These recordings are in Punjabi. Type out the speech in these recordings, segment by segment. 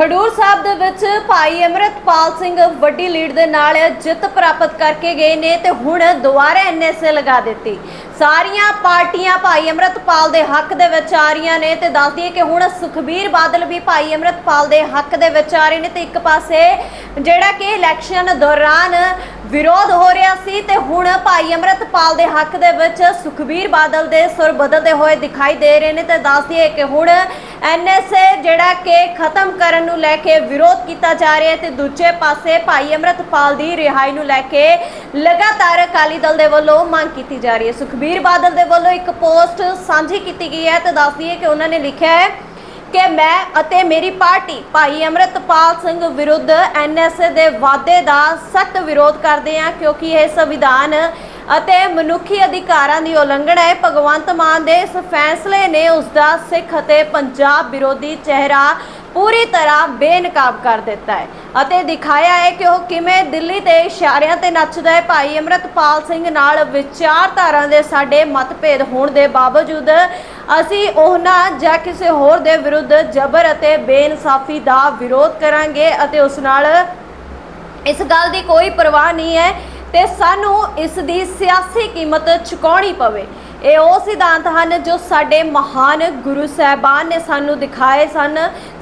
ਖਡੂਰ ਸਾਹਿਬ ਦੇ ਵਿੱਚ ਭਾਈ ਅਮਰਤਪਾਲ ਸਿੰਘ ਵੱਡੀ ਲੀਡ ਦੇ ਨਾਲ ਜਿੱਤ ਪ੍ਰਾਪਤ ਕਰਕੇ ਗਏ ਨੇ ਤੇ ਹੁਣ ਦੁਬਾਰਾ ਐਨਐਸਏ ਲਗਾ ਦਿੱਤੀ। ਸਾਰੀਆਂ ਪਾਰਟੀਆਂ ਭਾਈ ਅਮਰਤਪਾਲ ਦੇ ਹੱਕ ਦੇ ਵਿੱਚ ਆ ਰਹੀਆਂ ਨੇ ਤੇ ਦੱਸਦੀ ਹੈ ਕਿ ਹੁਣ ਸੁਖਬੀਰ ਬਾਦਲ ਵੀ ਭਾਈ ਅਮਰਤਪਾਲ ਦੇ ਹੱਕ ਦੇ ਵਿੱਚ ਆ ਰਹੇ ਨੇ ਤੇ ਇੱਕ ਪਾਸੇ ਜਿਹੜਾ ਕਿ ਇਲੈਕਸ਼ਨ ਦੌਰਾਨ ਵਿਰੋਧ ਹੋ ਰਿਹਾ ਸੀ ਤੇ ਹੁਣ ਭਾਈ ਅਮਰਤਪਾਲ ਦੇ ਹੱਕ ਦੇ ਵਿੱਚ ਸੁਖਬੀਰ ਬਾਦਲ ਦੇ ਸੁਰ ਬਦਲਦੇ ਹੋਏ ਦਿਖਾਈ ਦੇ ਰਹੇ ਨੇ ਤੇ ਦੱਸਦੀ ਹੈ ਕਿ ਹੁਣ ਐਨਐਸਏ ਜਿਹੜਾ ਕਿ ਖਤਮ ਕਰਨ ਨੂੰ ਲੈ ਕੇ ਵਿਰੋਧ ਕੀਤਾ ਜਾ ਰਿਹਾ ਹੈ ਤੇ ਦੂਜੇ ਪਾਸੇ ਭਾਈ ਅਮਰਤਪਾਲ ਦੀ ਰਿਹਾਈ ਨੂੰ ਲੈ ਕੇ ਲਗਾਤਾਰ ਅਕਾਲੀ ਦਲ ਦੇ ਵੱਲੋਂ ਮੰਗ ਕੀਤੀ ਜਾ ਰਹੀ ਹੈ। ਸੁਖਬੀਰ ਬਾਦਲ ਦੇ ਵੱਲੋਂ ਇੱਕ ਪੋਸਟ ਸਾਂਝੀ ਕੀਤੀ ਗਈ ਹੈ ਤੇ ਦੱਸਦੀ ਹੈ ਕਿ ਉਹਨਾਂ ਨੇ ਲਿਖਿਆ ਹੈ ਕਿ ਮੈਂ ਅਤੇ ਮੇਰੀ ਪਾਰਟੀ ਭਾਈ ਅਮਰਤਪਾਲ ਸਿੰਘ ਵਿਰੁੱਧ ਐਨਐਸਏ ਦੇ ਵਾਅਦੇ ਦਾ ਸਖਤ ਵਿਰੋਧ ਕਰਦੇ ਹਾਂ, ਕਿਉਂਕਿ ਇਹ ਸੰਵਿਧਾਨ ਅਤੇ ਮਨੁੱਖੀ ਅਧਿਕਾਰਾਂ ਦੀ ਉਲੰਘਣਾ ਹੈ। ਭਗਵੰਤ ਮਾਨ ਦੇ ਇਸ ਫੈਸਲੇ ਨੇ ਉਸ ਦਾ ਸਿੱਖ ਅਤੇ ਪੰਜਾਬ ਵਿਰੋਧੀ ਚਿਹਰਾ ਪੂਰੀ ਤਰ੍ਹਾਂ ਬੇਨਕਾਬ ਕਰ ਦਿੱਤਾ ਹੈ ਅਤੇ ਦਿਖਾਇਆ ਹੈ ਕਿ ਉਹ ਕਿਵੇਂ ਦਿੱਲੀ ਦੇ ਇਸ਼ਾਰਿਆਂ ਤੇ ਨੱਚਦਾ ਹੈ। ਭਾਈ ਅਮਰਤਪਾਲ ਸਿੰਘ ਨਾਲ ਵਿਚਾਰਧਾਰਾ ਦੇ ਸਾਡੇ ਮਤਭੇਦ ਹੋਣ ਦੇ ਬਾਵਜੂਦ ਅਸੀਂ ਉਹਨਾਂ ਜਾਂ ਕਿਸੇ ਹੋਰ ਦੇ ਵਿਰੁੱਧ ਜ਼ਬਰ ਅਤੇ ਬੇਇਨਸਾਫੀ ਦਾ ਵਿਰੋਧ ਕਰਾਂਗੇ ਅਤੇ ਉਸ ਨਾਲ ਇਸ ਗੱਲ ਦੀ ਕੋਈ ਪਰਵਾਹ ਨਹੀਂ ਹੈ ਤੇ ਸਾਨੂੰ ਇਸ ਦੀ ਸਿਆਸੀ ਕੀਮਤ ਚੁਕਾਉਣੀ ਪਵੇ। ਇਹ ਉਹ ਸਿਧਾਂਤ ਹਨ ਜੋ ਸਾਡੇ ਮਹਾਨ ਗੁਰੂ ਸਾਹਿਬਾਨ ਨੇ ਸਾਨੂੰ ਦਿਖਾਏ ਸਨ,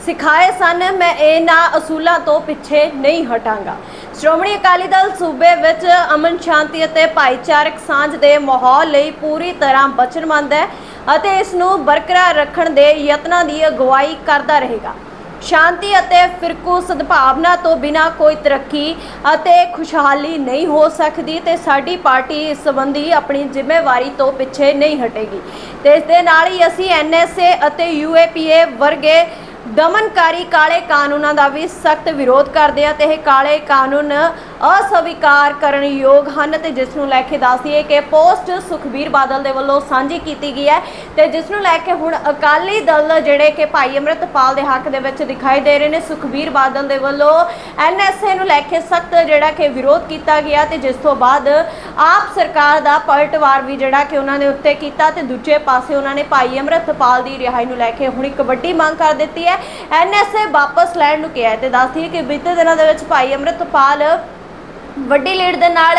ਸਿਖਾਏ ਸਨ। ਮੈਂ ਇਹਨਾਂ ਅਸੂਲਾਂ ਤੋਂ ਪਿੱਛੇ ਨਹੀਂ ਹਟਾਂਗਾ। ਸ਼੍ਰੋਮਣੀ ਅਕਾਲੀ ਦਲ ਸੂਬੇ ਵਿੱਚ ਅਮਨ ਸ਼ਾਂਤੀ ਅਤੇ ਭਾਈਚਾਰਕ ਸਾਂਝ ਦੇ ਮਾਹੌਲ ਲਈ ਪੂਰੀ ਤਰ੍ਹਾਂ ਵਚਨਬੱਧ ਹੈ ਅਤੇ ਇਸ ਨੂੰ ਬਰਕਰਾਰ ਰੱਖਣ ਦੇ ਯਤਨਾਂ ਦੀ ਅਗਵਾਈ ਕਰਦਾ ਰਹੇਗਾ। ਸ਼ਾਂਤੀ ਅਤੇ ਫਿਰਕੂ ਸਦਭਾਵਨਾ ਤੋਂ ਬਿਨਾ ਕੋਈ ਤਰੱਕੀ ਅਤੇ ਖੁਸ਼ਹਾਲੀ ਨਹੀਂ ਹੋ ਸਕਦੀ ਤੇ ਸਾਡੀ ਪਾਰਟੀ ਇਸ ਸੰਬੰਧੀ ਆਪਣੀ ਜ਼ਿੰਮੇਵਾਰੀ ਤੋਂ ਪਿੱਛੇ ਨਹੀਂ ਹਟੇਗੀ। ਤੇ ਇਸ ਦੇ ਨਾਲ ਹੀ ਅਸੀਂ ਐਨਐਸਏ ਅਤੇ ਯੂਏਪੀਏ ਵਰਗੇ ਦਮਨਕਾਰੀ ਕਾਲੇ ਕਾਨੂੰਨਾਂ ਦਾ ਵੀ ਸਖਤ ਵਿਰੋਧ ਕਰਦੇ ਆ ਤੇ ਇਹ ਕਾਲੇ ਕਾਨੂੰਨ ਅਸਵੀਕਾਰ ਕਰਨ ਯੋਗ ਹਨ ਤੇ ਜਿਸ ਨੂੰ ਲੈ ਕੇ ਦੱਸਦੀਏ ਕਿ ਪੋਸਟ ਸੁਖਬੀਰ ਬਾਦਲ ਦੇ ਵੱਲੋਂ ਸਾਂਝੀ ਕੀਤੀ ਗਈ ਹੈ ਤੇ ਜਿਸ ਨੂੰ ਲੈ ਕੇ ਹੁਣ ਅਕਾਲੀ ਦਲ ਜਿਹੜੇ ਕਿ ਭਾਈ ਅਮਰਤਪਾਲ ਦੇ ਹੱਕ ਦੇ ਵਿੱਚ ਦਿਖਾਈ ਦੇ ਰਹੇ ਨੇ, ਸੁਖਬੀਰ ਬਾਦਲ ਦੇ ਵੱਲੋਂ ਐਨਐਸਏ ਨੂੰ ਲੈ ਕੇ ਸਖਤ ਜਿਹੜਾ ਕਿ ਵਿਰੋਧ ਕੀਤਾ ਗਿਆ ਤੇ ਜਿਸ ਤੋਂ ਬਾਅਦ ਆਪ ਸਰਕਾਰ ਦਾ ਪਲਟਵਾਰ ਵੀ ਜਿਹੜਾ ਕਿ ਉਹਨਾਂ ਨੇ ਉੱਤੇ ਕੀਤਾ ਤੇ ਦੂਜੇ ਪਾਸੇ ਉਹਨਾਂ ਨੇ ਭਾਈ ਅਮਰਤਪਾਲ ਦੀ ਰਿਹਾਈ ਨੂੰ ਲੈ ਕੇ ਹੁਣ ਇੱਕ ਵੱਡੀ ਮੰਗ ਕਰ ਦਿੱਤੀ ਹੈ। ਐਨਐਸਏ ਵਾਪਸ ਲੈਣ ਨੂੰ ਕਿਹਾ ਹੈ ਤੇ ਦੱਸਦੀ ਹੈ ਕਿ ਬੀਤੇ ਦਿਨਾਂ ਦੇ ਵਿੱਚ ਭਾਈ ਅਮਰਤਪਾਲ ਵੱਡੀ ਲੀਡ ਦੇ ਨਾਲ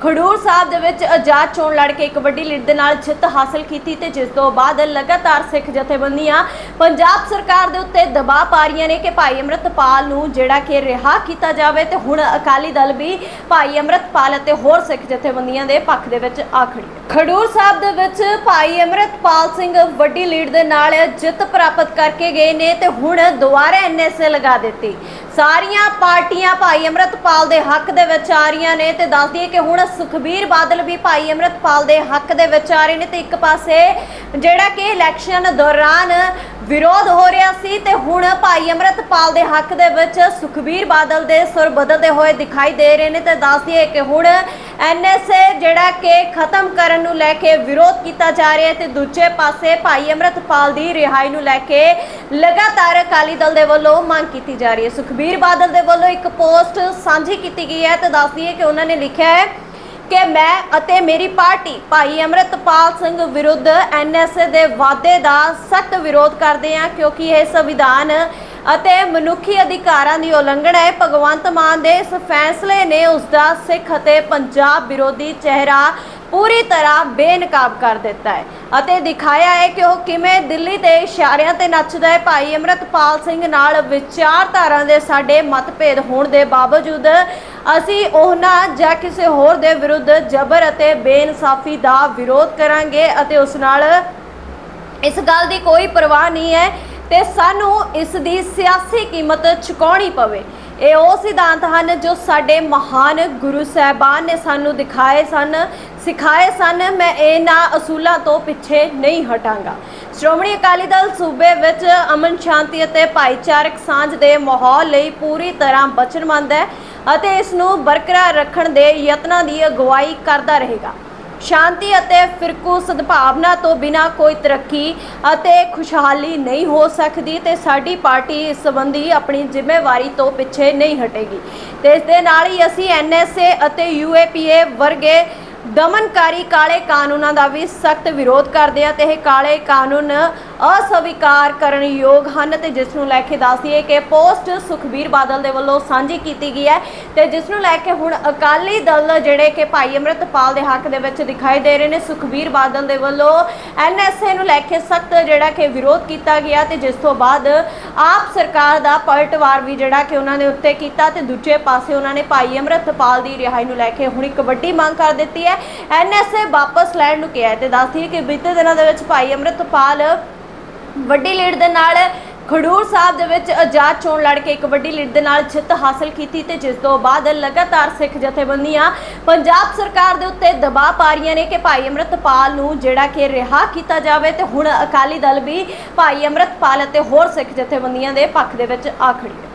ਖਡੂਰ ਸਾਹਿਬ ਦੇ ਵਿੱਚ ਆਜ਼ਾਦ ਚੋਣ ਲੜ ਕੇ ਇੱਕ ਵੱਡੀ ਲੀਡ ਦੇ ਨਾਲ ਜਿੱਤ ਹਾਸਲ ਕੀਤੀ ਤੇ ਜਿਸ ਤੋਂ ਬਾਅਦ ਲਗਾਤਾਰ ਸਿੱਖ ਜਥੇਬੰਦੀਆਂ ਪੰਜਾਬ ਸਰਕਾਰ ਦੇ ਉੱਤੇ ਦਬਾਅ ਪਾ ਰਹੀਆਂ ਨੇ ਕਿ ਭਾਈ ਅਮਰਤਪਾਲ ਨੂੰ ਜਿਹੜਾ ਕਿ ਰਿਹਾ ਕੀਤਾ ਜਾਵੇ ਤੇ ਹੁਣ ਅਕਾਲੀ ਦਲ ਵੀ ਭਾਈ ਅਮਰਤਪਾਲ ਅਤੇ ਹੋਰ ਸਿੱਖ ਜਥੇਬੰਦੀਆਂ ਦੇ ਪੱਖ ਦੇ ਵਿੱਚ ਆ ਖੜੀ ਹੈ। ਖਡੂਰ ਸਾਹਿਬ ਦੇ ਵਿੱਚ ਭਾਈ ਅਮਰਤਪਾਲ ਸਿੰਘ ਵੱਡੀ ਲੀਡ ਦੇ ਨਾਲ ਜਿੱਤ ਪ੍ਰਾਪਤ ਕਰਕੇ ਗਏ ਨੇ ਤੇ ਹੁਣ ਦੁਬਾਰਾ ਐਨਐਸਏ ਲਗਾ ਦਿੱਤੀ। ਸਾਰੀਆਂ ਪਾਰਟੀਆਂ ਭਾਈ ਅਮਰਤਪਾਲ ਦੇ ਹੱਕ ਦੇ ਵਿੱਚ ਆ ਰਹੀਆਂ ਨੇ ਤੇ ਦੱਸਦੀ ਹੈ ਕਿ ਹੁਣ ਸੁਖਬੀਰ ਬਾਦਲ ਵੀ ਭਾਈ ਅਮਰਤਪਾਲ ਦੇ ਹੱਕ ਦੇ ਵਿੱਚ ਆ ਰਹੇ ਨੇ ਤੇ ਇੱਕ ਪਾਸੇ ਜਿਹੜਾ ਕਿ ਇਲੈਕਸ਼ਨ ਦੌਰਾਨ ਵਿਰੋਧ ਹੋ ਰਿਹਾ ਸੀ ਤੇ ਹੁਣ ਭਾਈ ਅਮਰਤਪਾਲ ਦੇ ਹੱਕ ਦੇ ਵਿੱਚ ਸੁਖਬੀਰ ਬਾਦਲ ਦੇ ਸੁਰ ਬਦਲਦੇ ਹੋਏ ਦਿਖਾਈ ਦੇ ਰਹੇ ਨੇ ਤੇ ਦੱਸਦੀਏ ਕਿ ਹੁਣ ਐਨਐਸਏ ਜਿਹੜਾ ਕਿ ਖਤਮ ਕਰਨ ਨੂੰ ਲੈ ਕੇ ਵਿਰੋਧ ਕੀਤਾ ਜਾ ਰਿਹਾ ਹੈ ਤੇ ਦੂਜੇ ਪਾਸੇ ਭਾਈ ਅਮਰਤਪਾਲ ਦੀ ਰਿਹਾਈ ਨੂੰ ਲੈ ਕੇ ਲਗਾਤਾਰ ਅਕਾਲੀ ਦਲ ਦੇ ਵੱਲੋਂ ਮੰਗ ਕੀਤੀ ਜਾ ਰਹੀ ਹੈ। ਸੁਖਬੀਰ ਬਾਦਲ ਦੇ ਵੱਲੋਂ ਇੱਕ ਪੋਸਟ ਸਾਂਝੀ ਕੀਤੀ ਗਈ ਹੈ ਤੇ ਦੱਸਦੀ ਹੈ ਕਿ ਉਹਨਾਂ ਨੇ ਲਿਖਿਆ ਹੈ ਕਿ ਮੈਂ ਅਤੇ ਮੇਰੀ ਪਾਰਟੀ ਭਾਈ ਅਮਰਤਪਾਲ ਸਿੰਘ ਵਿਰੁੱਧ ਐਨਐਸਏ ਦੇ ਵਾਅਦੇ ਦਾ ਸਖਤ ਵਿਰੋਧ ਕਰਦੇ ਹਾਂ, ਕਿਉਂਕਿ ਇਹ ਸੰਵਿਧਾਨ ਅਤੇ ਮਨੁੱਖੀ ਅਧਿਕਾਰਾਂ ਦੀ ਉਲੰਘਣਾ ਹੈ। ਭਗਵੰਤ ਮਾਨ ਦੇ ਇਸ ਫੈਸਲੇ ਨੇ ਉਸ ਦਾ ਸਿੱਖ ਅਤੇ ਪੰਜਾਬ ਵਿਰੋਧੀ ਚਿਹਰਾ ਪੂਰੀ ਤਰ੍ਹਾਂ ਬੇਨਕਾਬ ਕਰ ਦਿੱਤਾ ਹੈ ਅਤੇ ਦਿਖਾਇਆ ਹੈ ਕਿ ਉਹ ਕਿਵੇਂ ਦਿੱਲੀ ਦੇ ਇਸ਼ਾਰਿਆਂ ਤੇ ਨੱਚਦਾ ਹੈ। ਭਾਈ ਅਮਰਤਪਾਲ ਸਿੰਘ ਨਾਲ ਵਿਚਾਰਧਾਰਾ ਦੇ ਸਾਡੇ ਮਤਭੇਦ ਹੋਣ ਦੇ ਬਾਵਜੂਦ ਅਸੀਂ ਉਹਨਾਂ ਜਾਂ ਕਿਸੇ ਹੋਰ ਦੇ ਵਿਰੁੱਧ ਜ਼ਬਰ ਅਤੇ ਬੇਇਨਸਾਫੀ ਦਾ ਵਿਰੋਧ ਕਰਾਂਗੇ ਅਤੇ ਉਸ ਨਾਲ ਇਸ ਗੱਲ ਦੀ ਕੋਈ ਪਰਵਾਹ ਨਹੀਂ ਹੈ ਤੇ ਸਾਨੂੰ ਇਸ ਦੀ ਸਿਆਸੀ ਕੀਮਤ ਚੁਕਾਉਣੀ ਪਵੇ। ਇਹ ਉਹ ਸਿਧਾਂਤ ਹਨ ਜੋ ਸਾਡੇ ਮਹਾਨ ਗੁਰੂ ਸਾਹਿਬਾਨ ਨੇ ਸਾਨੂੰ ਦਿਖਾਏ ਸਨ, ਸਿਖਾਏ ਸਨ। ਮੈਂ ਇਹਨਾਂ ਅਸੂਲਾਂ ਤੋਂ ਪਿੱਛੇ ਨਹੀਂ ਹਟਾਂਗਾ। ਸ਼੍ਰੋਮਣੀ ਅਕਾਲੀ ਦਲ ਸੂਬੇ ਵਿੱਚ ਅਮਨ ਸ਼ਾਂਤੀ ਅਤੇ ਭਾਈਚਾਰਕ ਸਾਂਝ ਦੇ ਮਾਹੌਲ ਲਈ ਪੂਰੀ ਤਰ੍ਹਾਂ ਵਚਨਬੱਧ ਹੈ। ਅਤੇ ਇਸ ਨੂੰ ਬਰਕਰਾਰ ਰੱਖਣ ਦੇ ਯਤਨਾਂ ਦੀ ਅਗਵਾਈ ਕਰਦਾ ਰਹੇਗਾ। ਸ਼ਾਂਤੀ ਅਤੇ ਫਿਰਕੂ ਸਦਭਾਵਨਾ ਤੋਂ ਬਿਨਾ ਕੋਈ ਤਰੱਕੀ ਅਤੇ ਖੁਸ਼ਹਾਲੀ ਨਹੀਂ ਹੋ ਸਕਦੀ ਤੇ ਸਾਡੀ ਪਾਰਟੀ ਇਸ ਸੰਬੰਧੀ ਆਪਣੀ ਜ਼ਿੰਮੇਵਾਰੀ ਤੋਂ ਪਿੱਛੇ ਨਹੀਂ ਹਟੇਗੀ। ਤੇ ਇਸ ਦੇ ਨਾਲ ਹੀ ਅਸੀਂ ਐਨਐਸਏ ਅਤੇ ਯੂਏਪੀਏ ਵਰਗੇ ਦਮਨਕਾਰੀ ਕਾਲੇ ਕਾਨੂੰਨਾਂ ਦਾ ਵੀ ਸਖਤ ਵਿਰੋਧ ਕਰਦੇ ਆ ਤੇ ਇਹ ਕਾਲੇ ਕਾਨੂੰਨ ਅਸਵੀਕਾਰ ਕਰਨ ਯੋਗ ਹਨ ਤੇ ਜਿਸ ਨੂੰ ਲੈ ਕੇ ਦੱਸ ਦਈਏ ਕਿ ਪੋਸਟ ਸੁਖਬੀਰ ਬਾਦਲ ਦੇ ਵੱਲੋਂ ਸਾਂਝੀ ਕੀਤੀ ਗਈ ਹੈ ਤੇ ਜਿਸ ਨੂੰ ਲੈ ਕੇ ਹੁਣ ਅਕਾਲੀ ਦਲ ਜਿਹੜੇ ਕਿ ਭਾਈ ਅੰਮ੍ਰਿਤਪਾਲ ਦੇ ਹੱਕ ਦੇ ਵਿੱਚ ਦਿਖਾਈ ਦੇ ਰਹੇ ਨੇ, ਸੁਖਬੀਰ ਬਾਦਲ ਦੇ ਵੱਲੋਂ ਐਨਐਸਏ ਨੂੰ ਲੈ ਕੇ ਸਖਤ ਜਿਹੜਾ ਕਿ ਵਿਰੋਧ ਕੀਤਾ ਗਿਆ ਤੇ ਜਿਸ ਤੋਂ ਬਾਅਦ ਆਪ ਸਰਕਾਰ ਦਾ ਪਲਟਵਾਰ ਵੀ ਜਿਹੜਾ ਕਿ ਉਹਨਾਂ ਦੇ ਉੱਤੇ ਕੀਤਾ ਤੇ ਦੂਜੇ ਪਾਸੇ ਉਹਨਾਂ ਨੇ ਭਾਈ ਅੰਮ੍ਰਿਤਪਾਲ ਦੀ ਰਿਹਾਈ ਨੂੰ ਲੈ ਕੇ ਹੁਣ ਇੱਕ ਵੱਡੀ ਮੰਗ ਕਰ ਦਿੱਤੀ ਹੈ। ਐਨਐਸਏ ਵਾਪਸ ਲੈਣ ਨੂੰ ਕਿਹਾ ਹੈ ਤੇ ਦੱਸਦੀ ਹੈ ਕਿ ਬੀਤੇ ਦਿਨਾਂ ਦੇ ਵਿੱਚ ਭਾਈ ਅੰਮ੍ਰਿਤਪਾਲ ਵੱਡੀ ਲੀਡ ਦੇ ਨਾਲ ਖਡੂਰ ਸਾਹਿਬ ਦੇ ਵਿੱਚ ਆਜ਼ਾਦ ਚੋਣ ਲੜ ਕੇ ਇੱਕ ਵੱਡੀ ਲੀਡ ਦੇ ਨਾਲ ਜਿੱਤ ਹਾਸਲ ਕੀਤੀ ਤੇ ਜਿਸ ਤੋਂ ਬਾਅਦ ਲਗਾਤਾਰ ਸਿੱਖ ਜਥੇਬੰਦੀਆਂ ਪੰਜਾਬ ਸਰਕਾਰ ਦੇ ਉੱਤੇ ਦਬਾਅ ਪਾ ਰਹੀਆਂ ਨੇ ਕਿ ਭਾਈ ਅੰਮ੍ਰਿਤਪਾਲ ਨੂੰ ਜਿਹੜਾ ਕਿ ਰਿਹਾ ਕੀਤਾ ਜਾਵੇ ਤੇ ਹੁਣ ਅਕਾਲੀ ਦਲ ਵੀ ਭਾਈ ਅੰਮ੍ਰਿਤਪਾਲ ਅਤੇ ਹੋਰ ਸਿੱਖ ਜਥੇਬੰਦੀਆਂ ਦੇ ਪੱਖ ਦੇ ਵਿੱਚ ਆ ਖੜੀ ਹੈ।